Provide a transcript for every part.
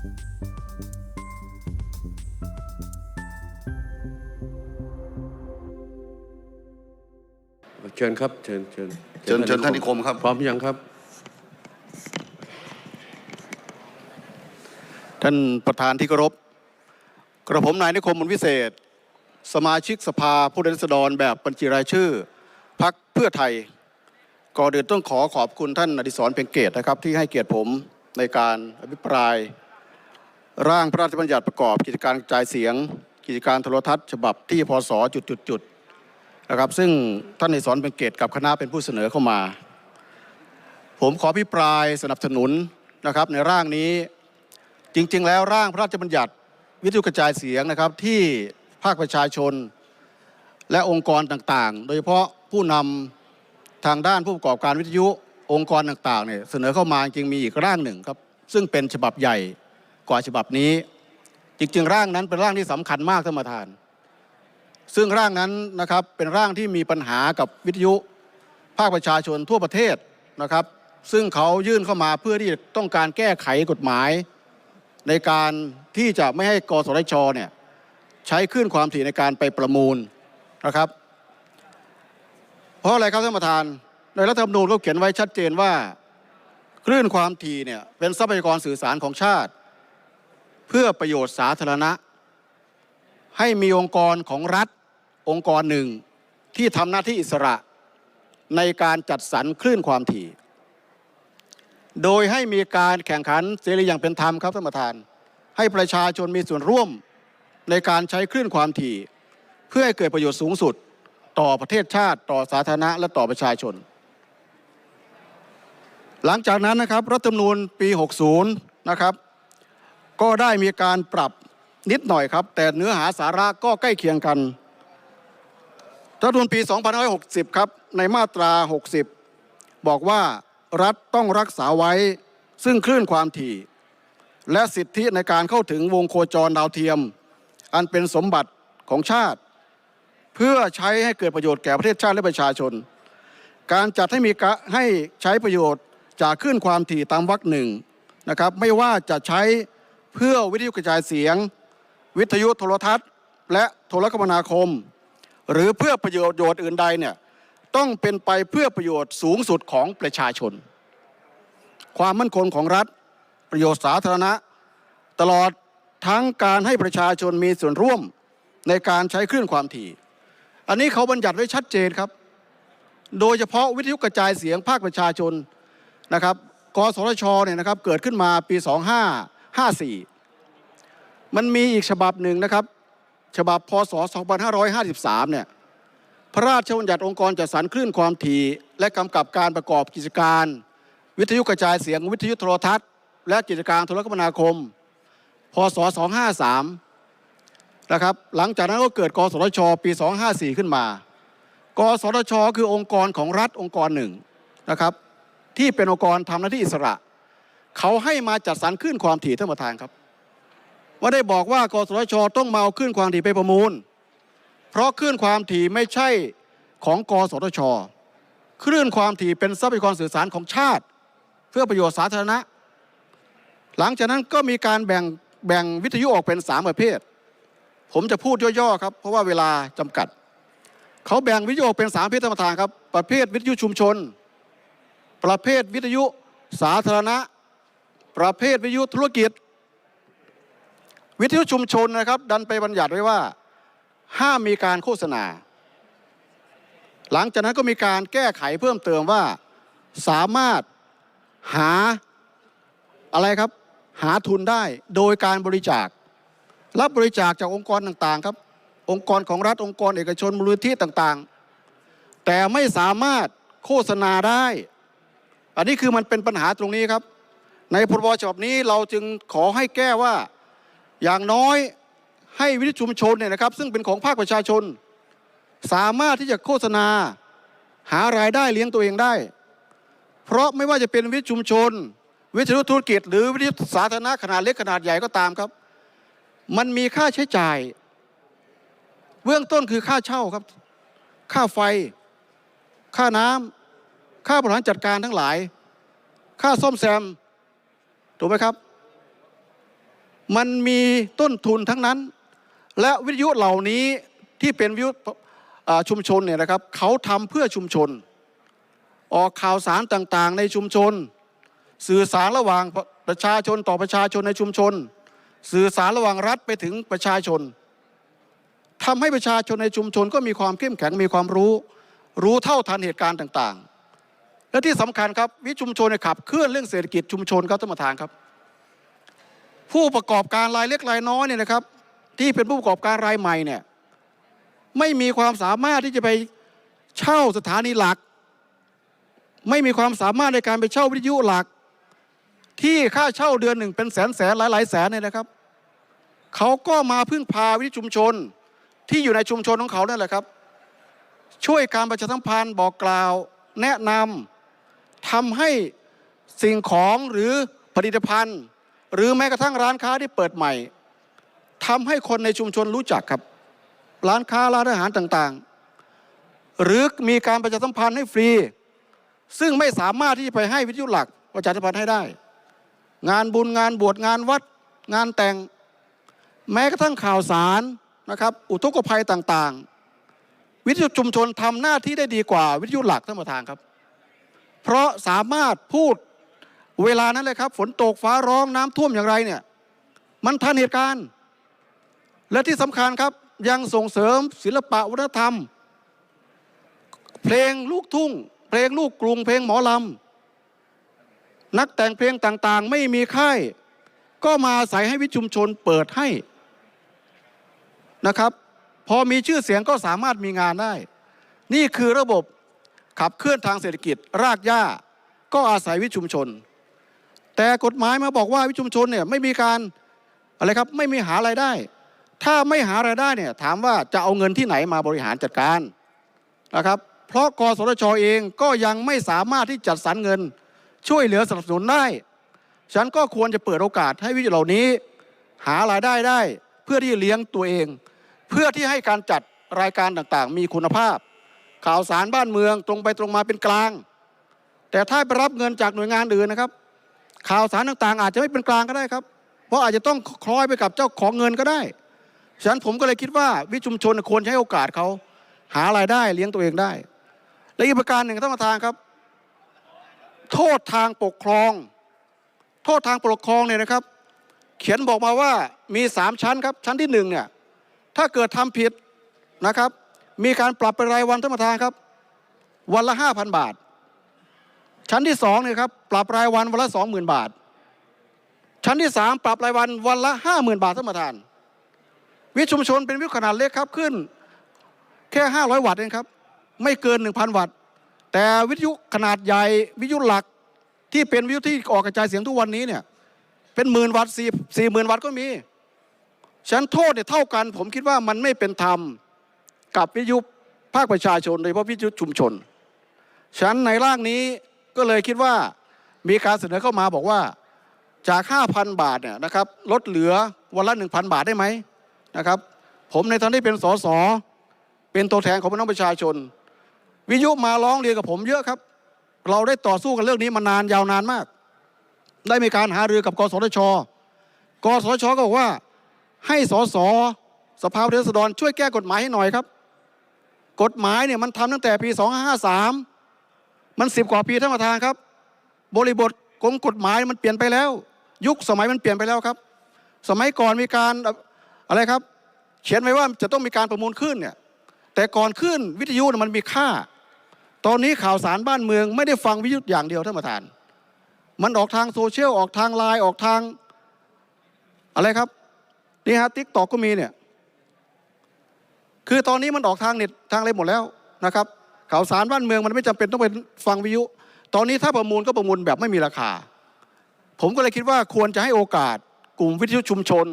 เชิญครับ เชิญเชิญเชิญเชิญท่านนิคมครับ พร้อมยังครับ ท่านประธานที่เคารพกระผมนายนิคมบุญวิเศษ สมาชิกสภาผู้แทนราษฎรแบบบัญชีรายชื่อพักเพื่อไทยก่อนอื่นต้องขอขอบคุณท่านอดิศรเพียงเกตนะครับ ที่ให้เกียรติผมในการอภิปราย ร่างพระราชบัญญัติประกอบกิจการกระจายเสียง กิจการโทรทัศน์ ฉบับที่พศจุดๆๆนะครับซึ่งท่านอดิศรเพียงเกตกับคณะเป็นผู้เสนอเข้ามา ผมขอพิปรายสนับสนุนนะครับในร่างนี้จริง ๆ แล้วร่างพระราชบัญญัติวิทยุกระจายเสียงนะครับที่ภาคประชาชน และองค์กรต่างๆ โดยเฉพาะผู้นำทางด้านผู้ประกอบการวิทยุองค์กรต่างๆเนี่ยเสนอเข้ามาจริงมีอีกร่างหนึ่งครับซึ่งเป็นฉบับใหญ่ กว่าฉบับนี้ จริงๆร่างนั้นเป็นร่างที่สำคัญมากท่านประธาน ซึ่งร่างนั้นนะครับเป็นร่างที่มีปัญหากับวิทยุภาคประชาชนทั่วประเทศนะครับ ซึ่งเขายื่นเข้ามาเพื่อที่ต้องการแก้ไขกฎหมาย ในการที่จะไม่ให้กสทชเนี่ยใช้ขึ้นความถี่ในการไปประมูลนะครับ เพราะอะไรครับท่านประธาน ในรัฐธรรมนูญก็เขียนไว้ชัดเจนว่า คลื่นความถี่เนี่ยเป็นทรัพยากรสื่อสารของชาติ เพื่อประโยชน์สาธารณะ ให้มีองค์กรของรัฐองค์กรหนึ่งที่ทำหน้าที่อิสระในการจัดสรรคลื่นความถี่ โดยให้มีการแข่งขันเสรีอย่างเป็นธรรมครับท่านประธาน ให้ประชาชนมีส่วนร่วมในการใช้คลื่นความถี่ เพื่อให้เกิดประโยชน์สูงสุด ต่อประเทศชาติต่อสาธารณะและต่อประชาชน หลังจากนั้นนะครับรัฐธรรมนูญปี 60 นะครับ ก็ได้มีการปรับนิดหน่อยครับ แต่เนื้อหาสาระก็ใกล้เคียงกันรัฐธรรมนูญปี 2560 ครับ ในมาตรา 60 บอกว่ารัฐต้องรักษาไว้ ซึ่งคลื่นความถี่ และสิทธิในการเข้าถึงวงโคจรดาวเทียม อันเป็นสมบัติของชาติ เพื่อใช้ให้เกิดประโยชน์แก่ประเทศชาติและประชาชน การจัดให้มีกะให้ใช้ประโยชน์จากคลื่นความถี่ตามวรรคหนึ่งนะครับ ไม่ว่าจะใช้ เพื่อวิทยุกระจายเสียง วิทยุโทรทัศน์ และโทรคมนาคม หรือเพื่อประโยชน์ชนอื่นใดเนี่ยต้องเป็นไปเพื่อประโยชน์สูงสุดของประชาชน ความมั่นคงของรัฐ ประโยชน์สาธารณะ ตลอดทั้งการให้ประชาชนมีส่วนร่วมในการใช้คลื่นความถี่ อันนี้เขาบัญญัติไว้ชัดเจนครับ โดยเฉพาะวิทยุกระจายเสียงภาคประชาชนนะครับ กสทชเนี่ยนะครับเกิดขึ้นมาปี 54 มันมีอีกฉบับหนึ่งนะครับ ฉบับพศ 2553 เนี่ยพระราชบัญญัติองค์กรจัดสรรคลื่นความถี่และกำกับการประกอบกิจการ วิทยุกระจายเสียงวิทยุโทรทัศน์ และกิจการโทรคมนาคม พศ 253 นะครับ หลังจากนั้นก็เกิดกสทช ปี 254 ขึ้นมา กสทช คือองค์กรของรัฐองค์กรหนึ่งนะครับ ที่เป็นองค์กรทำหน้าที่อิสระ เขาให้มาจัดสรรคลื่นความถี่ท่านประธานครับ ว่าได้บอกว่ากสทชต้องมาเอาคลื่นความถี่ไปประมูล เพราะคลื่นความถี่ไม่ใช่ของกสทชคลื่นความถี่เป็นทรัพยากรสื่อสารของชาติ เพื่อประโยชน์สาธารณะ หลังจากนั้นก็มีการแบ่งแบ่งวิทยุออกเป็นสามประเภท ผมจะพูดย่อๆครับ เพราะว่าเวลาจำกัด เขาแบ่งวิทยุออกเป็นสามประเภทท่านประธานครับ ประเภทวิทยุชุมชน ประเภทวิทยุสาธารณะ ประเภทวิทยุธุรกิจ วิทยุชุมชนนะครับ ดันไปบัญญัติไว้ว่า ห้ามมีการโฆษณา หลังจากนั้นก็มีการแก้ไขเพิ่มเติมว่า สามารถหาอะไรครับ หาทุนได้โดยการบริจาครับบริจาคจากองค์กรต่างๆครับ องค์กรของรัฐองค์กรเอกชนมูลนิธิต่างๆ แต่ไม่สามารถโฆษณาได้ อันนี้คือมันเป็นปัญหาตรงนี้ครับ ในพรบฉบับนี้เราจึงขอให้แก้ว่าอย่างน้อยให้วิทยุชุมชนเนี่ยนะครับ ซึ่งเป็นของภาคประชาชน สามารถที่จะโฆษณาหารายได้เลี้ยงตัวเองได้ เพราะไม่ว่าจะเป็นวิทยุชุมชน วิทยุธุรกิจ หรือวิทยุสาธารณะขนาดเล็กขนาดใหญ่ก็ตามครับ มันมีค่าใช้จ่าย เบื้องต้นคือค่าเช่าครับ ค่าไฟ ค่าน้ำค่าบริหารจัดการทั้งหลาย ค่าซ่อมแซม ถูกไหมครับ มันมีต้นทุนทั้งนั้น และวิทยุเหล่านี้ที่เป็นวิทยุชุมชนเนี่ยนะครับเขาทำเพื่อชุมชน ออกข่าวสารต่างๆ ในชุมชน สื่อสารระหว่างประชาชนต่อประชาชนในชุมชน สื่อสารระหว่างรัฐไปถึงประชาชนทำให้ประชาชนในชุมชนก็มีความเข้มแข็งมีความรู้ รู้เท่าทันเหตุการณ์ต่างๆ และที่สำคัญครับวิชุมชนขับเคลื่อนเรื่องเศรษฐกิจชุมชนครับท่านประธานครับ ผู้ประกอบการรายเล็กรายน้อยเนี่ยนะครับ ที่เป็นผู้ประกอบการรายใหม่เนี่ยไม่มีความสามารถที่จะไปเช่าสถานีหลัก ไม่มีความสามารถในการไปเช่าวิทยุหลัก ที่ค่าเช่าเดือนหนึ่งเป็นแสนแสนหลายหลายแสนเนี่ยนะครับเขาก็มาพึ่งพาวิทยุชุมชนที่อยู่ในชุมชนของเขานั่นแหละครับ ช่วยการประชาสัมพันธ์บอกกล่าวแนะนำ ทำให้สิ่งของหรือผลิตภัณฑ์ หรือแม้กระทั่งร้านค้าที่เปิดใหม่ทำให้คนในชุมชนรู้จักครับ ร้านค้าร้านอาหารต่างๆ หรือมีการประชาสัมพันธ์ให้ฟรี ซึ่งไม่สามารถที่จะไปให้วิทยุหลักประชาสัมพันธ์ให้ได้ งานบุญงานบวชงานวัด งานแต่ง แม้กระทั่งข่าวสารนะครับอุทกภัยต่างๆ วิทยุชุมชนทำหน้าที่ได้ดีกว่าวิทยุหลักท่านประธานครับ เพราะสามารถพูดเวลานั้นเลยครับ ฝนตกฟ้าร้องน้ำท่วมอย่างไรเนี่ยมันทันเหตุการณ์ และที่สำคัญครับยังส่งเสริมศิลปะวัฒนธรรม เพลงลูกทุ่ง เพลงลูกกรุง เพลงหมอลำนักแต่งเพลงต่างๆ ไม่มีค่าย ก็มาอาศัยให้วิชุมชนเปิดให้นะครับ พอมีชื่อเสียงก็สามารถมีงานได้ นี่คือระบบ ขับเคลื่อนทางเศรษฐกิจรากหญ้าก็อาศัยวิชุมชน แต่กฎหมายมาบอกว่าวิชุมชนเนี่ยไม่มีการอะไรครับไม่มีหารายได้ ถ้าไม่หารายได้เนี่ยถามว่าจะเอาเงินที่ไหนมาบริหารจัดการนะครับ เพราะกสทชเองก็ยังไม่สามารถที่จัดสรรเงินช่วยเหลือสนับสนุนได้ฉันก็ควรจะเปิดโอกาสให้วิทยุเหล่านี้ หารายได้ได้ เพื่อที่เลี้ยงตัวเอง เพื่อที่ให้การจัดรายการต่างๆ มีคุณภาพ ข่าวสารบ้านเมืองตรงไปตรงมาเป็นกลาง แต่ถ้าไปรับเงินจากหน่วยงานอื่นนะครับ ข่าวสารต่างๆ อาจจะไม่เป็นกลางก็ได้ครับ เพราะอาจจะต้องคล้อยไปกับเจ้าของเงินก็ได้ฉะนั้นผมก็เลยคิดว่าวิชุมชนควรใช้โอกาสเขาหารายได้เลี้ยงตัวเองได้ และอีกประการหนึ่งท่านประธานครับ โทษทางปกครอง โทษทางปกครองเนี่ยนะครับ เขียนบอกมาว่ามีสามชั้นครับชั้นที่หนึ่งเนี่ยถ้าเกิดทำผิดนะครับ มีการปรับเป็นรายวันท่านประธานครับ วันละห้าพันบาท ชั้นที่สองเนี่ยครับปรับรายวันวันละสองหมื่นบาท ชั้นที่สามปรับรายวันวันละห้าหมื่นบาทท่านประธาน วิชุมชนเป็นวิทยุขนาดเล็กครับขึ้น แค่ห้าร้อยวัตต์เองครับ ไม่เกินหนึ่งพันวัตต์ แต่วิทยุขนาดใหญ่วิทยุหลักที่เป็นวิทยุที่ออกกระจายเสียงทุกวันนี้เนี่ยเป็นหมื่นวัตต์สี่สี่หมื่นวัตต์ก็มีฉะนันโทษเนี่ยเท่ากัน ผมคิดว่ามันไม่เป็นธรรม กับวิทยุภาคประชาชนโดยเฉพาะวิทยุชุมชนฉะนั้นในร่างนี้ก็เลยคิดว่ามีการเสนอเข้ามาบอกว่าจาก 5,000 บาทเนี่ยนะครับลดเหลือวันละ 1,000 บาทได้ไหมนะครับ ผมในฐานะที่เป็นสสเป็นตัวแทนของพี่น้องประชาชน วิทยุมาร้องเรียนกับผมเยอะครับ เราได้ต่อสู้กันเรื่องนี้มานานยาวนานมาก ได้มีการหารือกับกสทช กสทชก็บอกว่าให้สสสภาผู้แทนราษฎรช่วยแก้กฎหมายให้หน่อยครับ กฎหมายเนี่ยมันทำตั้งแต่ปี 2553 มันสิบกว่าปีท่านประธานครับ บริบทของกฎหมายมันเปลี่ยนไปแล้ว ยุคสมัยมันเปลี่ยนไปแล้วครับ สมัยก่อนมีการอะไรครับ เขียนไว้ว่าจะต้องมีการประมูลขึ้นเนี่ยแต่ก่อนขึ้นวิทยุมันมีค่า ตอนนี้ข่าวสารบ้านเมือง ไม่ได้ฟังวิทยุอย่างเดียวท่านประธาน มันออกทางโซเชียลออกทางไลน์ออกทางอะไรครับนี่ฮะทิกตอกก็มีเนี่ย คือตอนนี้มันออกทางเน็ตทางอะไรหมดแล้วนะครับข่าวสารบ้านเมืองมันไม่จำเป็นต้องไปฟังวิทยุ ตอนนี้ถ้าประมูลก็ประมูลแบบไม่มีราคา ผมก็เลยคิดว่าควรจะให้โอกาสกลุ่มวิทยุชุมชน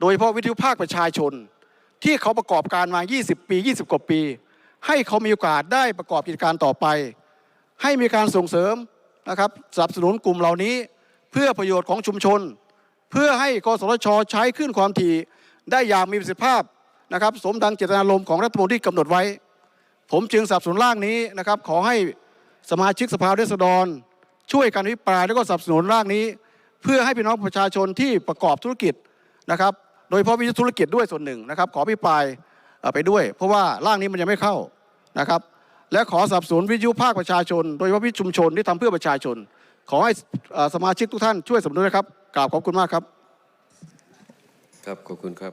โดยเฉพาะวิทยุภาคประชาชน ที่เขาประกอบการมา 20 ปี 20 กว่าปี ให้เขามีโอกาสได้ประกอบกิจการต่อไป ให้มีการส่งเสริมนะครับสนับสนุนกลุ่มเหล่านี้ เพื่อประโยชน์ของชุมชน เพื่อให้กสทชใช้ขึ้นความถี่ได้อย่างมีประสิทธิภาพ นะครับสมดังเจตนารมณ์ของรัฐมนตรีกำหนดไว้ ผมจึงสับสนร่างนี้นะครับ ขอให้สมาชิกสภาราษฎรช่วยกันอภิปรายแล้วก็สนับสนุนร่างนี้ เพื่อให้พี่น้องประชาชนที่ประกอบธุรกิจนะครับ โดยเฉพาะวิทยุธุรกิจด้วยส่วนหนึ่งนะครับ ขอพิปรายไปด้วย เพราะว่าร่างนี้มันยังไม่เข้านะครับ และขอสนับสนุนวิทยุภาคประชาชน โดยเฉพาะวิทยุชุมชนที่ทำเพื่อประชาชน ขอให้เอ่อสมาชิกทุกท่านช่วยสนับสนุนนะครับกราบขอบคุณมากครับ ครับขอบคุณครับ